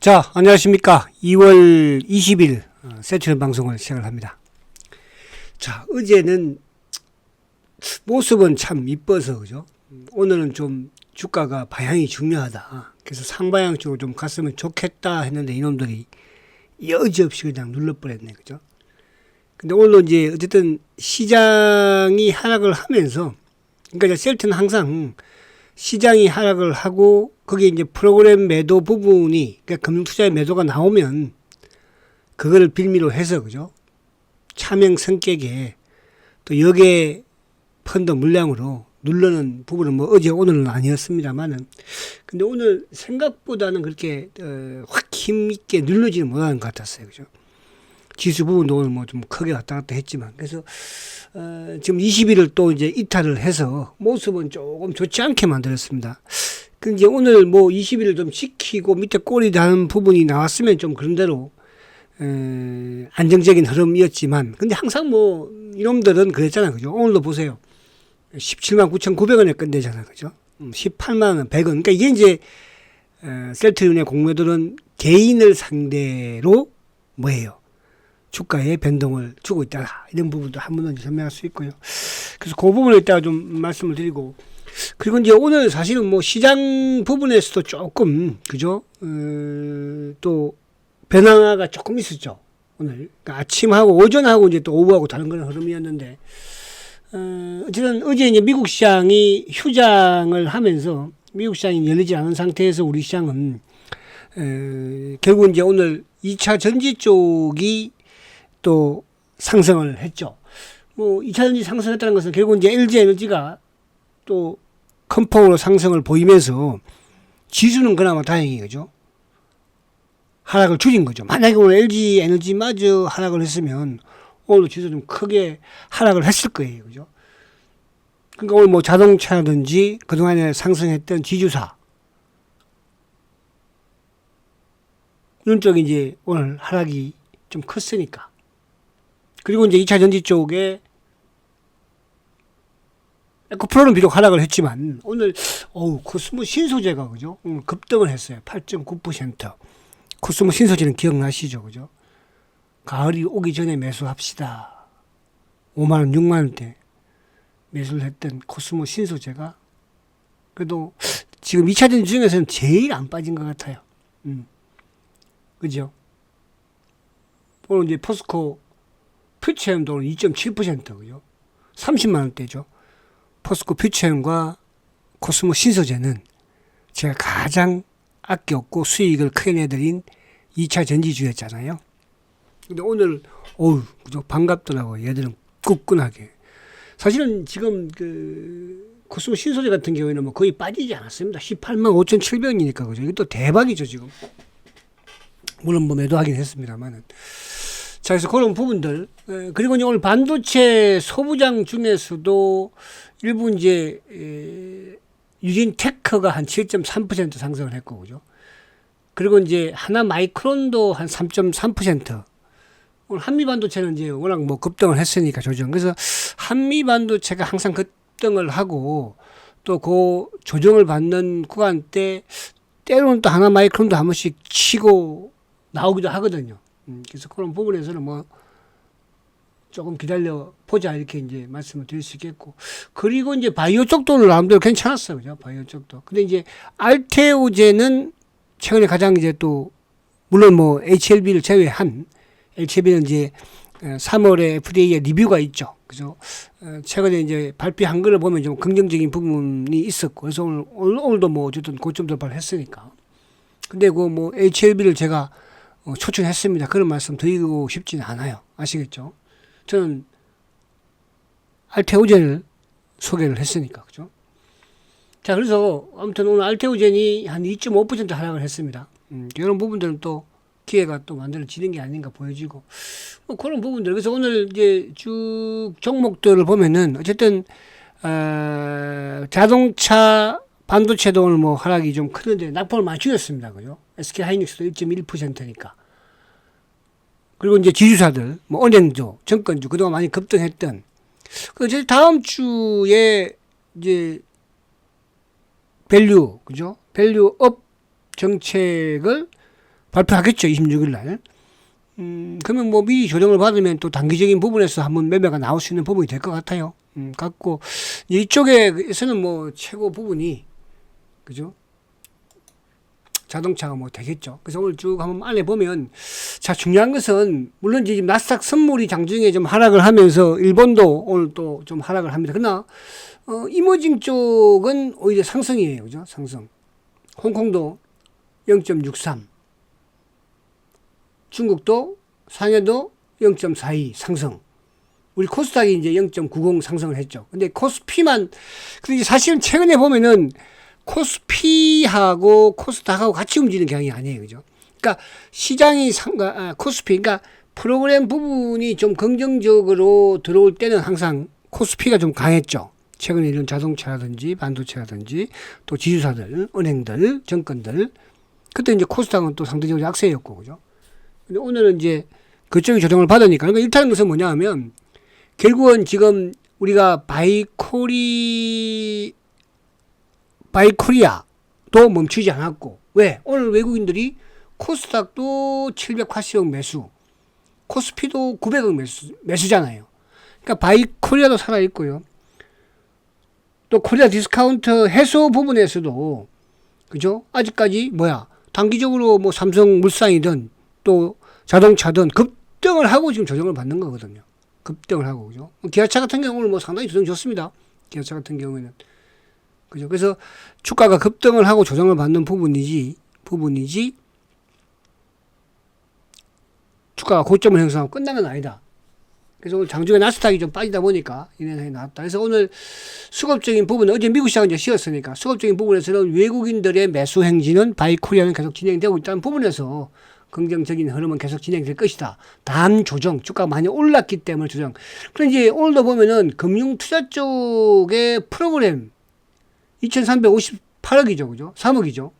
자, 안녕하십니까. 2월 20일 어, 세트는 방송을 시작을 합니다. 자, 어제는 모습은 참 이뻐서, 그죠? 오늘은 좀 주가가 방향이 중요하다. 그래서 상방향 쪽으로 좀 갔으면 좋겠다 했는데 이놈들이 여지없이 그냥 눌러버렸네, 그죠? 근데 오늘 이제 어쨌든 시장이 하락을 하면서, 그러니까 셀트는 항상 시장이 하락을 하고 거기에 이제 프로그램 매도 부분이 그러니까 금융투자의 매도가 나오면 그거를 빌미로 해서 그죠? 차명 성격에 또 역의 펀드 물량으로 누르는 부분은 뭐 어제 오늘은 아니었습니다만은 근데 오늘 생각보다는 그렇게 어, 확 힘있게 눌러지는 못하는 것 같았어요 그죠? 지수 부분도 오늘 뭐 좀 크게 왔다 갔다 했지만. 그래서 어, 지금 20일을 또 이제 이탈을 해서 모습은 조금 좋지 않게 만들었습니다. 그 이제 오늘 뭐 20일을 좀 지키고 밑에 꼬리 다는 부분이 나왔으면 좀 그런 대로 에, 안정적인 흐름이었지만 근데 항상 뭐 이놈들은 그랬잖아요. 그죠? 오늘도 보세요. 17만 9,900원에 끝내잖아요. 그죠? 18만 원, 100원. 그러니까 이게 이제 어, 셀트리온의 공매도는 개인을 상대로 뭐예요? 주가의 변동을 주고 있다. 이런 부분도 한 번 더 설명할 수 있고요. 그래서 그 부분을 이따가 좀 말씀을 드리고 그리고 이제 오늘 사실은 뭐 시장 부분에서도 조금 그죠? 어, 또 변화가 조금 있었죠. 오늘 그러니까 아침하고 오전하고 이제 또 오후하고 다른 그런 흐름이었는데 어, 어쨌든 어제 이제 미국 시장이 휴장을 하면서 미국 시장이 열리지 않은 상태에서 우리 시장은 에, 결국 이제 오늘 2차 전지 쪽이 또 상승을 했죠. 뭐 2차 전지 상승했다는 것은 결국 이제 LG 에너지가 또 큰 폭으로 상승을 보이면서 지수는 그나마 다행히 그죠. 하락을 줄인 거죠. 만약에 오늘 LG 에너지마저 하락을 했으면 오늘 지수 좀 크게 하락을 했을 거예요. 그죠. 그러니까 오늘 뭐 자동차든지 그동안에 상승했던 지주사 이런 쪽이 이제 오늘 하락이 좀 컸으니까. 그리고 이제 2차 전지 쪽에 에코프로는 비록 하락을 했지만 오늘 어우 코스모 신소재가 그죠? 오늘 급등을 했어요. 8.9%. 코스모 신소재는 기억나시죠? 그죠? 가을이 오기 전에 매수합시다. 5만 원, 6만 원대 매수를 했던 코스모 신소재가 그래도 지금 2차 전지 중에서는 제일 안 빠진 것 같아요. 음. 그죠? 오늘 이제 포스코 퓨처엠도 오늘 2.7% 그죠? 30만 원대죠. 포스코 퓨처엠과 코스모 신소재는 제가 가장 아꼈고 수익을 크게 내드린 2차 전지주였잖아요. 근데 오늘 어우 그죠 반갑더라고 얘들은 굳끈하게. 사실은 지금 그 코스모 신소재 같은 경우에는 뭐 거의 빠지지 않았습니다. 18만 5,700원이니까 그죠. 이게 또 대박이죠 지금. 물론 뭐 매도하긴 했습니다만은. 자, 그래서 그런 부분들. 에, 그리고 오늘 반도체 소부장 중에서도 일부 이제, 에, 유진 테크가 한 7.3% 상승을 했고, 그죠? 그리고 이제 하나 마이크론도 한 3.3%. 오늘 한미 반도체는 이제 워낙 뭐 급등을 했으니까 조정. 그래서 한미 반도체가 항상 급등을 하고 또 그 조정을 받는 구간 때 때로는 또 하나 마이크론도 한 번씩 치고 나오기도 하거든요. 음, 그래서 그런 부분에서는 뭐 조금 기다려 보자 이렇게 이제 말씀을 드릴 수 있겠고 그리고 이제 바이오 쪽도 나름대로 괜찮았어요, 그죠? 바이오 쪽도. 근데 이제 알테오제는 최근에 가장 이제 또 물론 뭐 HLB를 제외한 HLB는 이제 3월에 FDA의 리뷰가 있죠. 그죠? 어, 최근에 이제 발표한 거를 보면 좀 긍정적인 부분이 있었고, 그래서 오늘, 오늘도 뭐 어쨌든 고점 돌파를 했으니까. 근데 그 뭐 HLB를 제가 어, 초청했습니다. 그런 말씀 드리고 싶지는 않아요. 아시겠죠? 저는 알테오젠을 소개를 했으니까, 그죠? 자, 그래서 아무튼 오늘 알테오젠이 한 2.5% 하락을 했습니다. 음, 이런 부분들은 또 기회가 또 만들어지는 게 아닌가 보여지고, 뭐 그런 부분들. 그래서 오늘 이제 쭉 종목들을 보면은 어쨌든, 어, 자동차 반도체도 오늘 뭐 하락이 좀 크는데 낙폭을 많이 줄였습니다. 그죠? SK 하이닉스도 1.1%니까. 그리고 이제 지주사들, 뭐 은행주, 정권주 그동안 많이 급등했던 그 이제 다음 주에 이제 밸류 그죠? 밸류 업 정책을 발표하겠죠. 26일 날. 음, 그러면 뭐 미리 조정을 받으면 또 단기적인 부분에서 한번 매매가 나올 수 있는 부분이 될 것 같아요. 음, 같고 이쪽에서는 뭐 최고 부분이 그죠? 자동차가 뭐 되겠죠. 그래서 오늘 쭉 한번 안에 보면 자 중요한 것은 물론 지금 나스닥 선물이 장중에 좀 하락을 하면서 일본도 오늘 또 좀 하락을 합니다. 그러나 어, 이머징 쪽은 오히려 상승이에요. 그죠? 상승. 홍콩도 0.63. 중국도 상해도 0.42 상승. 우리 코스닥이 이제 0.90 상승을 했죠. 근데 코스피만 근데 사실은 최근에 보면은 코스피하고 코스닥하고 같이 움직이는 경향이 아니에요. 그죠? 그러니까 시장이 상가 아, 코스피 그러니까 프로그램 부분이 좀 긍정적으로 들어올 때는 항상 코스피가 좀 강했죠. 최근에 이런 자동차라든지 반도체라든지 또 지주사들, 은행들, 정권들 그때 이제 코스닥은 또 상대적으로 약세였고 그죠? 근데 오늘은 이제 그쪽이 조정을 받으니까 그러니까 일단은 것은 뭐냐 하면 결국은 지금 우리가 바이코리 바이 코리아도 멈추지 않았고 왜 오늘 외국인들이 코스닥도 780억 매수 코스피도 900억 매수 매수잖아요. 그러니까 바이 코리아도 살아 있고요. 또 코리아 디스카운트 해소 부분에서도 그죠? 아직까지 뭐야 단기적으로 뭐 삼성 물산이든 또 자동차든 급등을 하고 지금 조정을 받는 거거든요. 급등을 하고 그죠? 기아차 같은 경우는 뭐 상당히 조정 좋습니다. 기아차 같은 경우에는 그죠? 그래서 주가가 급등을 하고 조정을 받는 부분이지 부분이지 주가가 고점을 형성하고 건 아니다. 그래서 오늘 장중에 나스닥이 좀 빠지다 보니까 이런 현상이 나왔다. 그래서 오늘 수급적인 부분은 어제 미국 시장은 이제 쉬었으니까 수급적인 부분에서는 외국인들의 매수 행진은 바이 코리아는 계속 진행되고 있다는 부분에서 긍정적인 흐름은 계속 진행될 것이다. 다음 조정, 주가가 많이 올랐기 때문에 조정. 그런데 오늘도 보면은 금융 투자 쪽의 프로그램 2,358억이죠. 그죠? 3억이죠.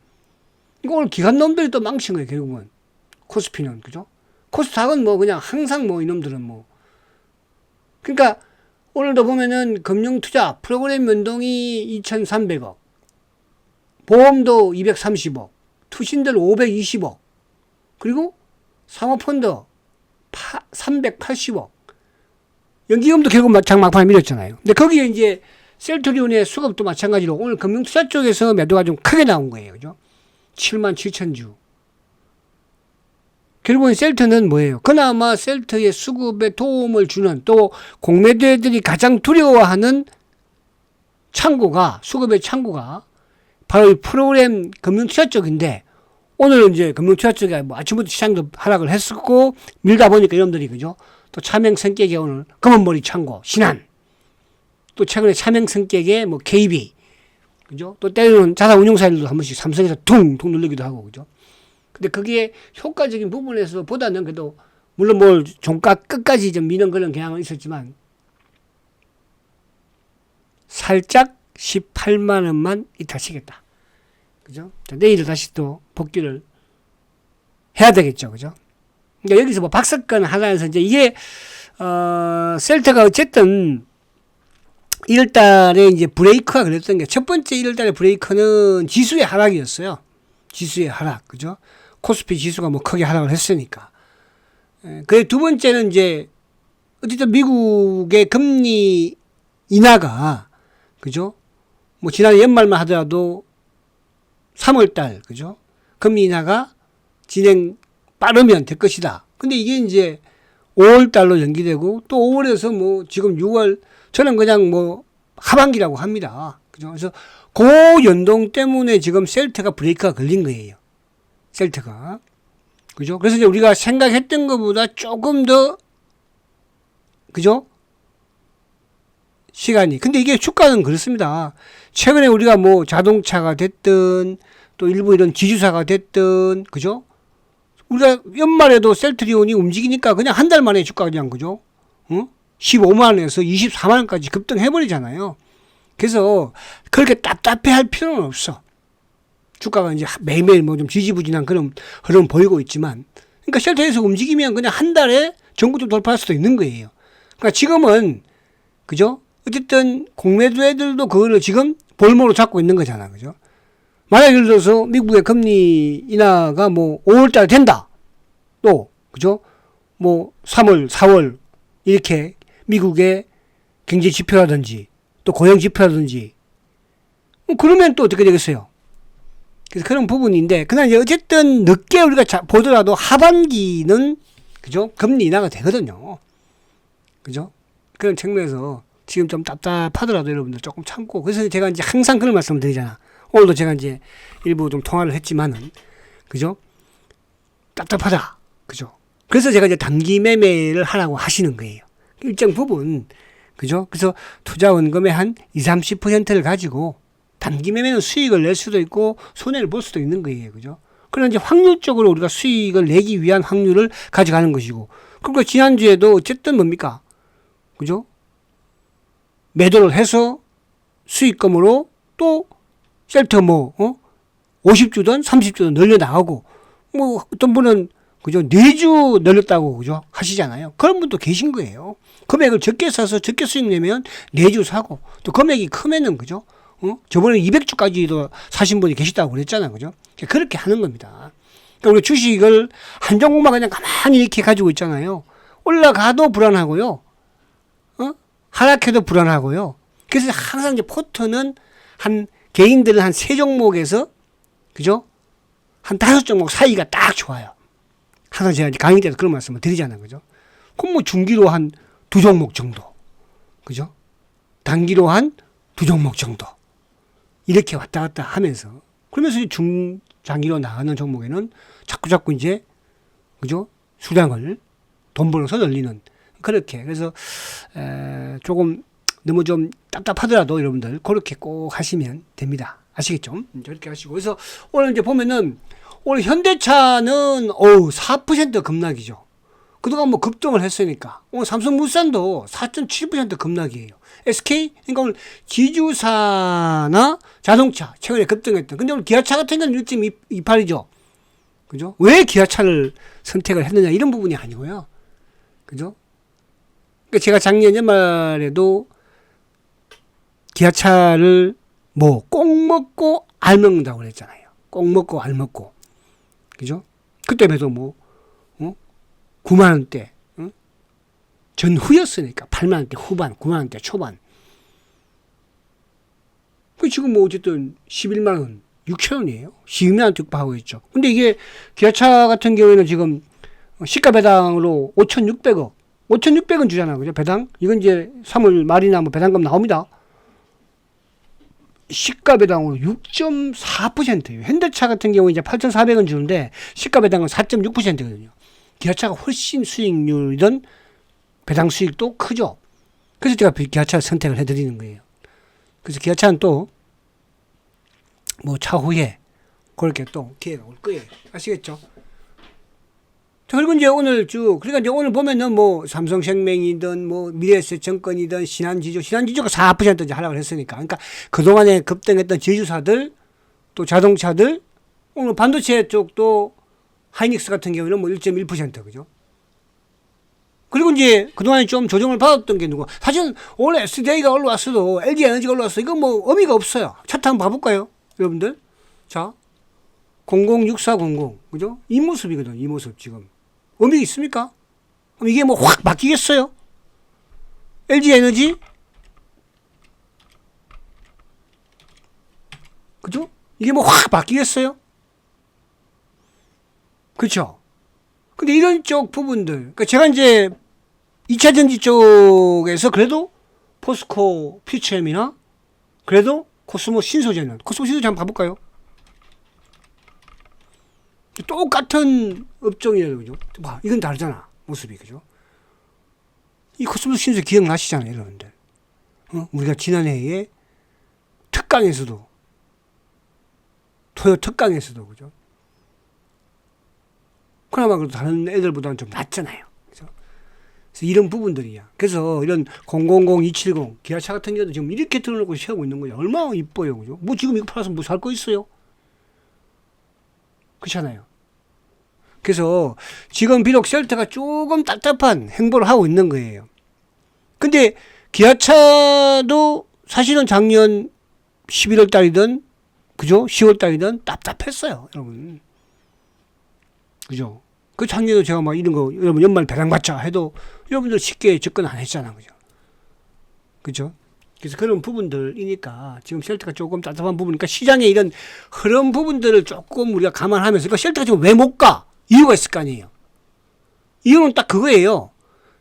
이거 오늘 기관 놈들이 또 망친 거예요, 결국은. 코스피는. 그죠? 코스닥은 뭐 그냥 항상 뭐 이놈들은 뭐. 그러니까 오늘도 보면은 금융투자 프로그램 연동이 2,300억. 보험도 230억. 투신들 520억. 그리고 사모펀드 380억. 연기금도 결국 장 막판에 밀었잖아요. 근데 거기에 이제 셀트리온의 수급도 마찬가지로 오늘 금융투자 쪽에서 매도가 좀 크게 나온 거예요. 그죠? 7만 7천 주. 결국은 셀트는 뭐예요? 그나마 셀트의 수급에 도움을 주는 또 공매도들이 가장 두려워하는 창고가 수급의 창고가 바로 이 프로그램 금융투자 쪽인데 오늘은 이제 금융투자 쪽에 뭐 아침부터 시장도 하락을 했었고 밀다 보니까 이놈들이 그죠? 또 차명 성격의 오늘 검은머리 창고 신한 또 최근에 차명 성격의 뭐 KB 그죠? 또 때로는 자산운용사들도 한 번씩 삼성에서 퉁퉁 누르기도 하고 그죠? 근데 그게 효과적인 부분에서 보다는 그래도 물론 뭘 종가 끝까지 좀 미는 그런 경향은 있었지만 살짝 18만 원만 이탈치겠다. 그죠? 자, 내일 다시 또 복귀를 해야 되겠죠. 그죠? 그러니까 여기서 뭐 박사건 하나에서 이제 이게 어 셀트가 어쨌든 1월 달에 이제 브레이크가 그랬던 게 첫 번째 1월 달에 브레이크는 지수의 하락이었어요. 지수의 하락. 그죠? 코스피 지수가 뭐 크게 하락을 했으니까. 그두 번째는 이제 어쨌든 미국의 금리 인하가 그죠? 뭐 지난 연말만 하더라도 3월 달 그죠? 금리 인하가 진행 빠르면 될 것이다. 근데 이게 이제 5월 달로 연기되고 또 5월에서 뭐 지금 6월 저는 그냥 뭐 하반기라고 합니다. 그죠? 그래서 그 연동 때문에 지금 셀트가 브레이크가 걸린 거예요. 셀트가. 그죠? 그래서 이제 우리가 생각했던 것보다 조금 더, 그죠? 시간이. 근데 이게 주가는 그렇습니다. 최근에 우리가 뭐 자동차가 됐든 또 일부 이런 지주사가 됐든, 그죠? 우리가 연말에도 셀트리온이 움직이니까 그냥 한 달 만에 주가 그냥, 그죠? 어? 15만 원에서 24만 원까지 급등해 버리잖아요. 그래서 그렇게 답답해 할 필요는 없어. 주가가 이제 매일매일 뭐 좀 지지부진한 그런 흐름 보이고 있지만, 그러니까 셀터에서 움직이면 그냥 한 달에 전구도 돌파할 수도 있는 거예요. 그러니까 지금은, 그죠? 어쨌든 공매도 애들도 그거를 지금 볼모로 잡고 있는 거잖아. 그죠? 만약 예를 들어서 미국의 금리 인하가 뭐 5월달에 된다. 또 그죠? 뭐 3월, 4월 이렇게 미국의 경제 지표라든지 또 고용 지표라든지 뭐 그러면 또 어떻게 되겠어요? 그래서 그런 부분인데 그러나 이제 어쨌든 늦게 우리가 자, 보더라도 하반기는 그죠? 금리 인하가 되거든요. 그죠? 그런 측면에서 지금 좀 답답하더라도 여러분들 조금 참고 그래서 제가 이제 항상 그런 말씀을 드리잖아. 오늘도 제가 이제 일부 좀 통화를 했지만은 그죠? 답답하다. 그죠? 그래서 제가 이제 단기 매매를 하라고 하시는 거예요. 일정 부분 그죠? 그래서 투자 원금의 한 20, 30%를 가지고 단기 매매는 수익을 낼 수도 있고 손해를 볼 수도 있는 거예요. 그죠? 그러나 이제 확률적으로 우리가 수익을 내기 위한 확률을 가져가는 것이고 그리고 지난주에도 어쨌든 뭡니까? 그죠? 매도를 해서 수익금으로 또 셀터 뭐, 어? 50주든 30주든 늘려 나가고, 뭐, 어떤 분은, 그죠? 4주 늘렸다고, 그죠? 하시잖아요. 그런 분도 계신 거예요. 금액을 적게 사서 적게 수익 내면 4주 사고, 또 금액이 크면은, 그죠? 어? 저번에 200주까지도 사신 분이 계시다고 그랬잖아요. 그죠? 그렇게 하는 겁니다. 그러니까 우리 주식을 한 종목만 그냥 가만히 이렇게 가지고 있잖아요. 올라가도 불안하고요. 어? 하락해도 불안하고요. 그래서 항상 이제 포트는 한 개인들은 한 세 종목에서 그죠? 한 다섯 종목 사이가 딱 좋아요. 항상 제가 강의 때도 그런 말씀을 드리잖아요. 그죠? 그럼 뭐 중기로 한 두 종목 정도. 그죠? 단기로 한 두 종목 정도. 이렇게 왔다 갔다 하면서 그러면서 중 장기로 나가는 종목에는 자꾸 자꾸 이제 그죠? 수량을 돈 벌어서 늘리는 그렇게 그래서 에, 조금 너무 좀 답답하더라도 여러분들 그렇게 꼭 하시면 됩니다. 아시겠죠? 음, 저렇게 하시고 그래서 오늘 이제 보면은 오늘 현대차는 어우 4% 급락이죠. 그동안 뭐 급등을 했으니까 오늘 삼성물산도 4.7% 급락이에요. SK 그러니까 오늘 지주사나 자동차 최근에 급등했던 근데 오늘 기아차 같은 경우는 1.28이죠. 그죠? 왜 기아차를 선택을 했느냐 이런 부분이 아니고요. 그죠? 그러니까 제가 작년 연말에도 기아차를 뭐 꼭 먹고 알 먹는다고 그랬잖아요. 꼭 먹고 알 먹고. 그죠? 그때에도 뭐, 어? 9만원대, 어? 전후였으니까. 8만원대 후반, 9만원대 초반. 그 지금 뭐 어쨌든 11만원, 6천원이에요. 12만원 득파하고 있죠. 근데 이게 기아차 같은 경우에는 지금 시가 배당으로 5,600억. 5,600원 주잖아. 그죠? 배당? 이건 이제 3월 말이나 뭐 배당금 나옵니다. 시가 배당으로 6.4%예요. 현대차 같은 경우 이제 8,400원 주는데 시가 배당은 4.6%거든요. 기아차가 훨씬 수익률이든 배당 수익도 크죠. 그래서 제가 기아차를 선택을 해드리는 거예요. 그래서 기아차는 또 뭐 차후에 그렇게 또 기회가 올 거예요. 아시겠죠? 자, 그리고 이제 오늘 쭉, 그러니까 이제 오늘 보면은 뭐 삼성생명이든 뭐 미래에셋증권이든 신한지주, 신한지주가 4% 이제 하락을 했으니까. 그러니까 그동안에 급등했던 지주사들 또 자동차들 오늘 반도체 쪽도 하이닉스 같은 경우는 뭐 1.1% 그죠? 그리고 이제 그동안에 좀 조정을 받았던 게 누구? 사실 원래 SDI가 올라왔어도 LG 에너지가 올라왔어. 이거 뭐 의미가 없어요. 차트 한번 봐볼까요? 여러분들. 자. 006400. 그죠? 이 모습이거든. 이 모습 지금. 의미 있습니까? 그럼 이게 뭐 확 바뀌겠어요? LG 에너지? 그죠? 이게 뭐 확 바뀌겠어요? 그렇죠? 근데 이런 쪽 부분들, 그러니까 제가 이제 2차 전지 쪽에서 그래도 포스코 퓨처엠이나 그래도 코스모 신소재는 코스모 신소재 한번 봐볼까요? 똑같은 업종이에요, 그죠? 봐, 이건 다르잖아, 모습이, 그죠? 이 코스모 신소재 기억나시잖아요, 여러분들. 어? 우리가 지난해에 특강에서도, 토요 특강에서도, 그죠? 그나마 그래도 다른 애들보다는 좀 낫잖아요. 그죠? 그래서 이런 부분들이야. 그래서 이런 000, 270, 기아차 같은 경우도 지금 이렇게 틀어놓고 세우고 있는 거죠. 얼마나 이뻐요. 그죠? 뭐 지금 이거 팔아서 뭐 살 거 있어요? 그렇잖아요. 그래서 지금 비록 셀트가 조금 답답한 행보를 하고 있는 거예요. 근데 기아차도 사실은 작년 11월 달이든 그죠? 10월 달이든 답답했어요, 여러분. 그죠? 그 작년에 제가 막 이런 거, 여러분 연말 배당 받자 해도 여러분들 쉽게 접근 안 했잖아, 그죠? 그죠? 그래서 그런 부분들이니까 지금 셀트가 조금 답답한 부분이니까 시장의 이런 흐름 부분들을 조금 우리가 감안하면서 그러니까 셀트가 지금 왜 못 가? 이유가 있을 거 아니에요. 이유는 딱 그거예요.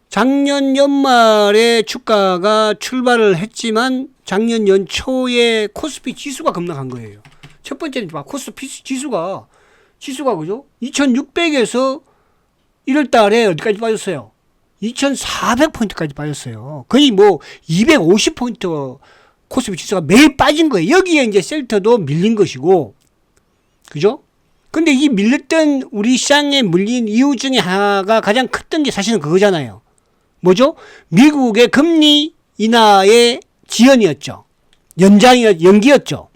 작년 연말에 주가가 출발을 했지만 작년 연초에 코스피 지수가 급락한 거예요. 첫 번째는 봐 코스피 지수가 지수가 그죠? 2,600에서 1월 달에 어디까지 빠졌어요? 2,400포인트까지 빠졌어요. 거의 뭐 250포인트 코스피 지수가 매일 빠진 거예요. 여기에 이제 셀터도 밀린 것이고, 그죠? 근데 이 밀렸던 우리 시장에 물린 이유 중에 하나가 가장 컸던 게 사실은 그거잖아요. 뭐죠? 미국의 금리 인하의 지연이었죠. 연장이, 연기였죠.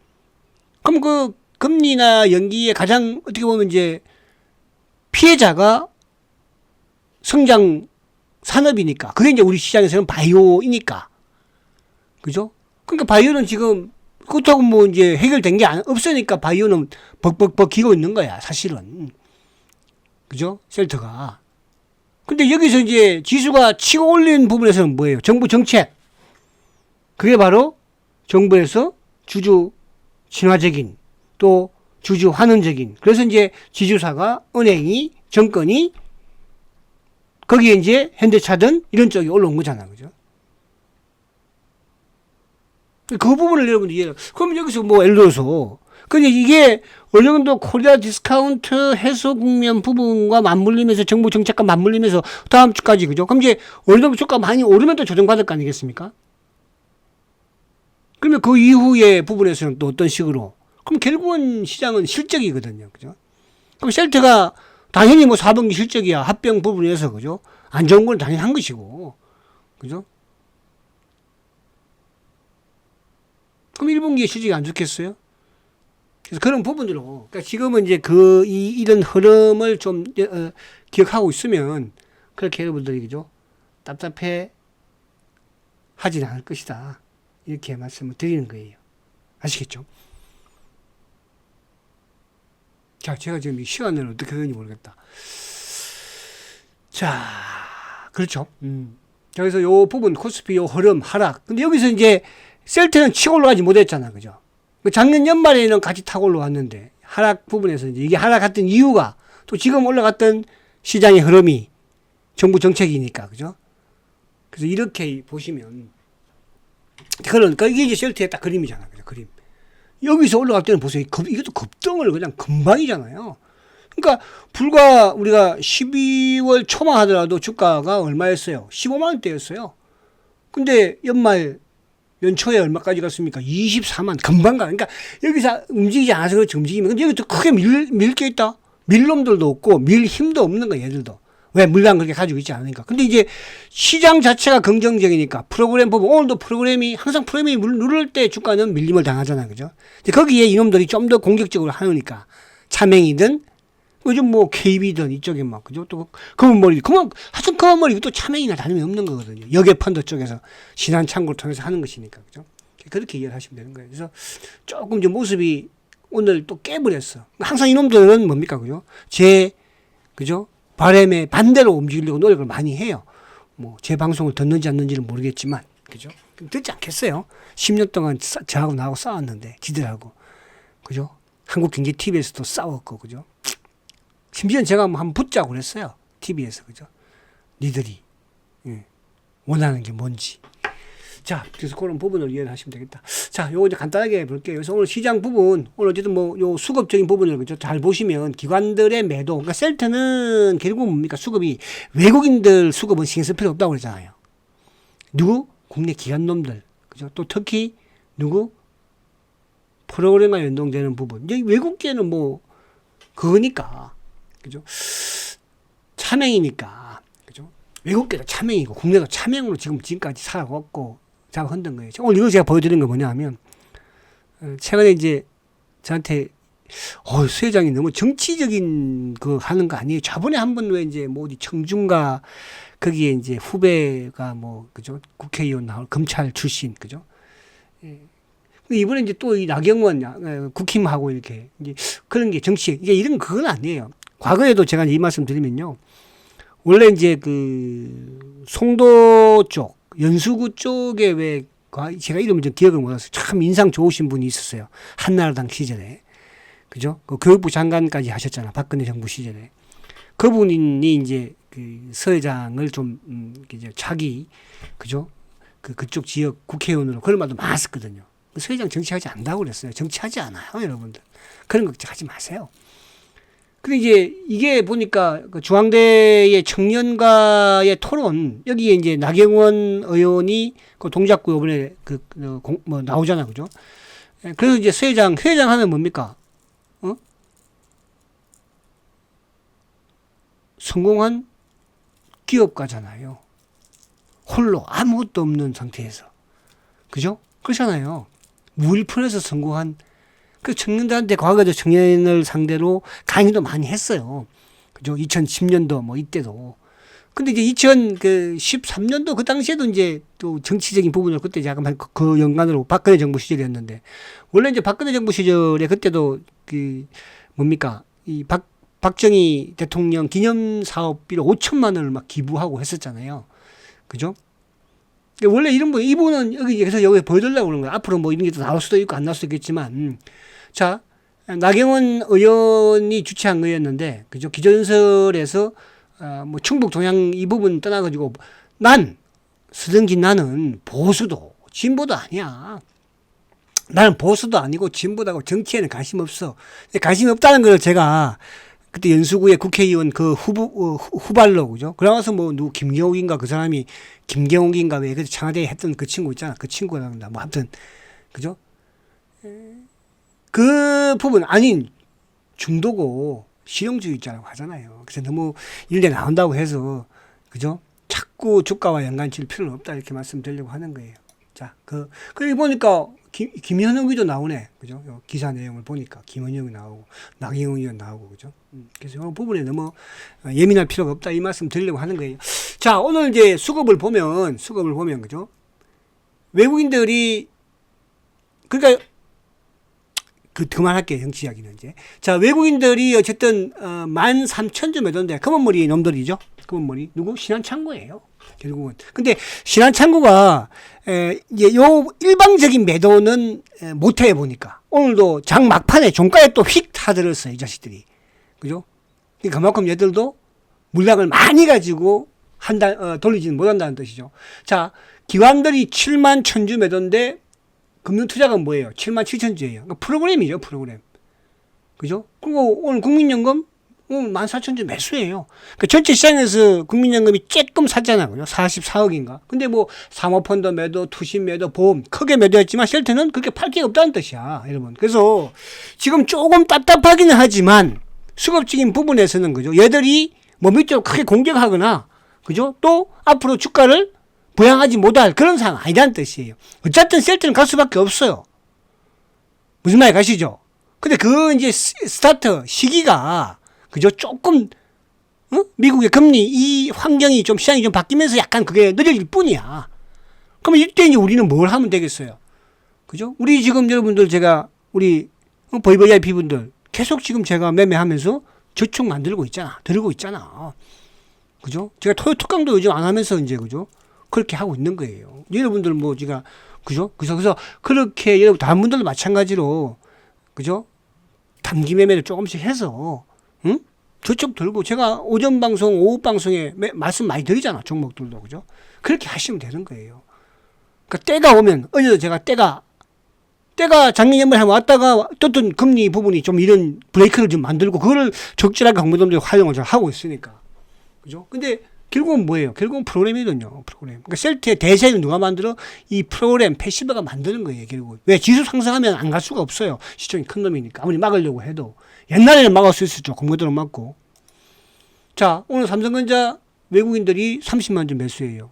그럼 그 금리나 연기의 가장 어떻게 보면 이제 피해자가 성장 산업이니까. 그게 이제 우리 시장에서는 바이오이니까. 그죠? 그러니까 바이오는 지금 그렇다고 뭐 이제 해결된 게 안- 없으니까 바이오는 벅벅벅 기고 있는 거야, 사실은. 그죠? 셀터가. 근데 여기서 이제 지수가 치고 올린 부분에서는 뭐예요? 정부 정책. 그게 바로 정부에서 주주 친화적인 또 주주 환원적인 그래서 이제 지주사가 은행이 정권이 거기에 이제 현대차든 이런 쪽이 올라온 거잖아. 그죠? 그 부분을 여러분들 이해해. 그럼 여기서 뭐 예를 들어서 근데 이게 어느 정도 코리아 디스카운트 해소 국면 부분과 맞물리면서 정부 정책과 맞물리면서 다음 주까지 그죠? 그럼 이제 어느 정도 주가 많이 오르면 또 조정받을 거 아니겠습니까? 그러면 그 이후의 부분에서는 또 어떤 식으로? 그럼 결국은 시장은 실적이거든요. 그죠? 그럼 셀트가 당연히 뭐 4분기 실적이야. 합병 부분에서 그죠? 안 좋은 건 당연한 것이고. 그죠? 그럼 1분기에 실적이 안 좋겠어요? 그래서 그런 부분으로, 그러니까 지금은 이제 그, 이, 이런 흐름을 좀, 어, 기억하고 있으면, 그렇게 여러분들이, 그죠? 답답해 하지는 않을 것이다. 이렇게 말씀을 드리는 거예요. 아시겠죠? 자, 제가 지금 이 시간을 어떻게 되는지 모르겠다. 자, 그렇죠. 음. 자, 그래서 요 부분, 코스피 요 흐름, 하락. 근데 여기서 이제 셀트는 치고 올라가지 못했잖아. 그죠? 그 작년 연말에는 같이 타고 올라왔는데, 하락 부분에서 이제 이게 하락했던 이유가 또 지금 올라갔던 시장의 흐름이 정부 정책이니까. 그죠? 그래서 이렇게 보시면, 그러니까 이게 이제 셀트의 딱 그림이잖아. 그죠? 그림. 여기서 올라갈 때는 보세요. 급, 이것도 급등을 그냥 금방이잖아요. 그러니까 불과 우리가 12월 초만 하더라도 주가가 얼마였어요? 15만 원대였어요. 근데 연말 연초에 얼마까지 갔습니까? 24만 금방 가. 그러니까 여기서 움직이지 않아서 그렇지 움직이면 근데 여기 또 크게 밀, 밀게 있다. 밀 놈들도 없고 밀 힘도 없는 거야 얘들도. 왜 물량 그렇게 가지고 있지 않으니까. 근데 이제 시장 자체가 긍정적이니까 프로그램 보면 오늘도 프로그램이 항상 프로그램이 물- 누를 때 주가는 밀림을 당하잖아요. 그죠? 거기에 이놈들이 좀 더 공격적으로 하니까 차맹이든 요즘 뭐 KB든 이쪽에 막 그죠? 또 검은 머리 그만 하여튼 검은 머리 또 차맹이나 다름이 없는 거거든요. 역의 펀드 쪽에서 신한 창구를 통해서 하는 것이니까 그죠? 그렇게 이해를 하시면 되는 거예요. 그래서 조금 좀 모습이 오늘 또 깨버렸어. 항상 이놈들은 뭡니까 그죠? 제 그죠? 바람에 반대로 움직이려고 노력을 많이 해요. 뭐 제 방송을 듣는지 안 듣는지는 모르겠지만 그죠? 듣지 않겠어요. 10년 동안 싸- 저하고 나하고 싸웠는데 지들하고 그죠? 한국경제TV에서도 싸웠고 그죠? 심지어 제가 뭐 한번 붙자고 그랬어요. TV에서 그죠? 니들이 예. 원하는 게 뭔지. 자, 그래서 그런 부분을 이해를 하시면 되겠다. 자, 요거 이제 간단하게 볼게요. 그래서 오늘 시장 부분, 오늘 어쨌든 뭐, 요 수급적인 부분을 그죠? 잘 보시면 기관들의 매도, 그러니까 셀트는 결국 뭡니까? 수급이 외국인들 수급은 신경 쓸 필요 없다고 그러잖아요. 누구? 국내 기관놈들. 그죠? 또 특히 누구? 프로그램과 연동되는 부분. 이제 외국계는 뭐, 그거니까. 그죠? 차명이니까. 그죠? 외국계도 차명이고, 국내도 차명으로 지금 지금까지 살아왔고, 잘 흔든 거예요. 오늘 이거 제가 보여드린 거 뭐냐 하면, 어, 최근에 이제 저한테, 어, 수회장이 너무 정치적인 그 하는 거 아니에요? 저번에 한 번 왜 이제 뭐 어디 청중가 거기에 이제 후배가 뭐, 그죠? 국회의원 나올 검찰 출신, 그죠? 예. 이번에 이제 또 이 나경원 어, 국힘하고 이렇게 이제 그런 게 정치 이게 이런 그건 아니에요. 과거에도 제가 이 말씀 드리면요. 원래 이제 그 송도 쪽 연수구 쪽에 왜 과- 제가 이름을 좀 기억을 못해서 참 인상 좋으신 분이 있었어요. 한나라당 시절에 그죠? 그 교육부 장관까지 하셨잖아. 박근혜 정부 시절에 그분이 이제 그 서회장을 좀 음, 이제 자기 그죠? 그 그쪽 지역 국회의원으로 그런 말도 많았거든요. 서회장 정치하지 않다고 그랬어요. 정치하지 않아요, 여러분들. 그런 걱정하지 마세요. 근데 이제 이게 보니까 그 중앙대의 청년과의 토론 여기에 이제 나경원 의원이 그 동작구 이번에 그, 그 공, 뭐 나오잖아, 그죠? 예, 그래서 이제 서회장 회장 하면 뭡니까? 어? 성공한 기업가잖아요. 홀로 아무것도 없는 상태에서. 그죠? 그렇잖아요. 무일푼에서 성공한 그 청년들한테 과거에도 청년을 상대로 강의도 많이 했어요. 그죠? 2010년도 뭐 이때도. 근데 이제 2013년도 그 당시에도 이제 또 정치적인 부분을 그때 약간 그- 그 연관으로 박근혜 정부 시절이었는데 원래 이제 박근혜 정부 시절에 그때도 그 뭡니까 이 박, 박정희 대통령 기념 사업비를 5천만 원을 막 기부하고 했었잖아요. 그죠? 원래 이런 분, 이분은 여기, 그래서 여기 보여달라고 그러는 거예요. 앞으로 뭐 이런 게 또 나올 수도 있고 안 나올 수도 있겠지만. 음. 자, 나경원 의원이 주최한 거였는데, 그죠? 기존설에서, 어, 뭐 충북 동양 이 부분 떠나가지고, 난, 서정진 나는 보수도, 진보도 아니야. 나는 보수도 아니고 진보도 하고 정치에는 관심 없어. 관심 없다는 걸 제가 그때 연수구의 국회의원 그 후보 어, 후- 후발로 그죠? 그러면서 뭐 누구 김경욱인가 그 사람이 김경욱인가 왜 그때 청와대에 했던 그 친구 있잖아. 그 나온다. 뭐 아무튼 그죠? 그 부분 아닌 중도고 실용주의자라고 하잖아요. 그래서 너무 일대 나온다고 해서 그죠? 자꾸 주가와 연관질 필요는 없다 이렇게 말씀드리려고 하는 거예요. 자, 그, 그리고 보니까 김, 김현웅이도 나오네. 그죠? 요 기사 내용을 보니까 김현웅이 나오고 나경원 의원 나오고 그죠? 음, 그래서 이 부분에 너무 어, 예민할 필요가 없다 이 말씀 드리려고 하는 거예요. 자, 오늘 이제 수급을 보면 수급을 보면 그죠? 외국인들이 그러니까 그 그만할게요 정치 이야기는 이제. 자 외국인들이 어쨌든 어, 만 삼천 점 매도인데 검은머리 놈들이죠? 검은머리. 누구? 신한창구예요. 결국은. 근데 신한창구가 에, 이제 요 일방적인 매도는 에, 못해 보니까. 오늘도 장 막판에 종가에 또 휙 타들었어요 이 자식들이. 그죠? 그만큼 얘들도 물량을 많이 가지고 한다 어, 돌리지는 못한다는 뜻이죠. 자 기관들이 7만 천주 매도인데 금융투자가 뭐예요? 7만 7천 주예요. 그러니까 프로그램이죠, 프로그램. 그죠? 그리고 오늘 국민연금 오늘 1만 4천 주 매수예요. 그러니까 전체 시장에서 국민연금이 조금 샀잖아요. 그죠? 44억인가. 근데 뭐 사모펀드 매도, 투신 매도, 보험 크게 매도했지만 쉘터는 그렇게 팔 게 없다는 뜻이야, 여러분. 그래서 지금 조금 답답하기는 하지만 수급적인 부분에서는 그죠? 얘들이 뭐 밑으로 크게 공격하거나 그죠? 또 앞으로 주가를 부양하지 못할 그런 상황 아니라는 뜻이에요. 어쨌든 셀트는 갈 수밖에 없어요. 무슨 말이 가시죠? 근데 그 이제 스- 스타트 시기가 그죠? 조금 어? 미국의 금리 이 환경이 좀 시장이 좀 바뀌면서 약간 그게 느려질 뿐이야. 그러면 이때 이제 우리는 뭘 하면 되겠어요? 그죠? 우리 지금 여러분들 제가 우리 어, VVIP 분들 계속 지금 제가 매매하면서 저축 만들고 있잖아. 들고 있잖아. 그죠? 제가 토요 특강도 요즘 안 하면서 이제 그죠? 그렇게 하고 있는 거예요. 여러분들 뭐 제가 그죠? 그래서 그래서 그렇게 여러분 다른 분들도 마찬가지로 그죠? 단기 매매를 조금씩 해서 응? 저쪽 들고 제가 오전 방송, 오후 방송에 매- 말씀 많이 드리잖아. 종목들도 그죠? 그렇게 하시면 되는 거예요. 그러니까 때가 오면 어제도 제가 때가 때가 작년 연말에 왔다가 어떤 금리 부분이 좀 이런 브레이크를 좀 만들고 그거를 적절하게 공모점들이 활용을 잘 하고 있으니까 그죠? 근데 결국은 뭐예요? 결국은 프로그램이거든요. 프로그램. 그러니까 셀트의 대세는 누가 만들어? 이 프로그램 패시브가 만드는 거예요. 결국은. 왜 지수 상승하면 안 갈 수가 없어요. 시총이 큰 놈이니까. 아무리 막으려고 해도. 옛날에는 막을 수 있었죠. 공모들은 막고. 자, 오늘 삼성전자 외국인들이 30만 점 매수해요.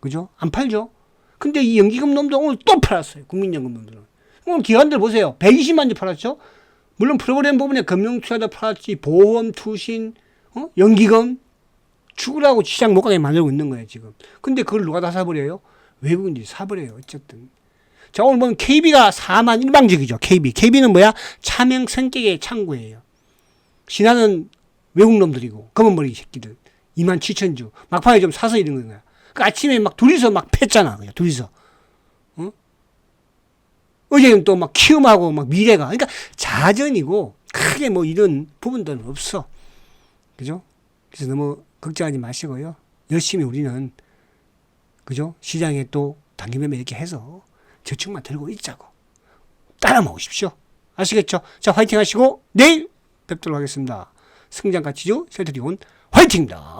그죠? 안 팔죠? 근데 이 연기금 놈도 오늘 또 팔았어요. 국민연금 놈들은. 오늘 기관들 보세요. 120만 점 팔았죠? 물론 프로그램 부분에 금융투자도 팔았지, 보험, 투신, 어? 연기금, 죽으라고 시장 못 가게 만들고 있는 거예요, 지금. 근데 그걸 누가 다 사버려요? 외국인들이 사버려요, 어쨌든. 자, 오늘 보면 KB가 4만 일방적이죠. KB. KB는 뭐야? 차명 성격의 창구예요. 신하는 외국 놈들이고, 검은 머리 새끼들. 2만 7천 주. 막판에 좀 사서 이런 거야. 그 아침에 막 둘이서 막 팼잖아. 그냥 둘이서. 어? 어제는 또 막 키움하고 막 미래가. 그러니까 자전이고, 크게 뭐 이런 부분들은 없어. 그죠? 그래서 너무 걱정하지 마시고요. 열심히 우리는, 그죠? 시장에 또 단기매매 이렇게 해서 저축만 들고 있자고. 따라 먹으십시오. 아시겠죠? 자, 화이팅 하시고, 내일 뵙도록 하겠습니다. 승장가치주 셀트리온 화이팅입니다.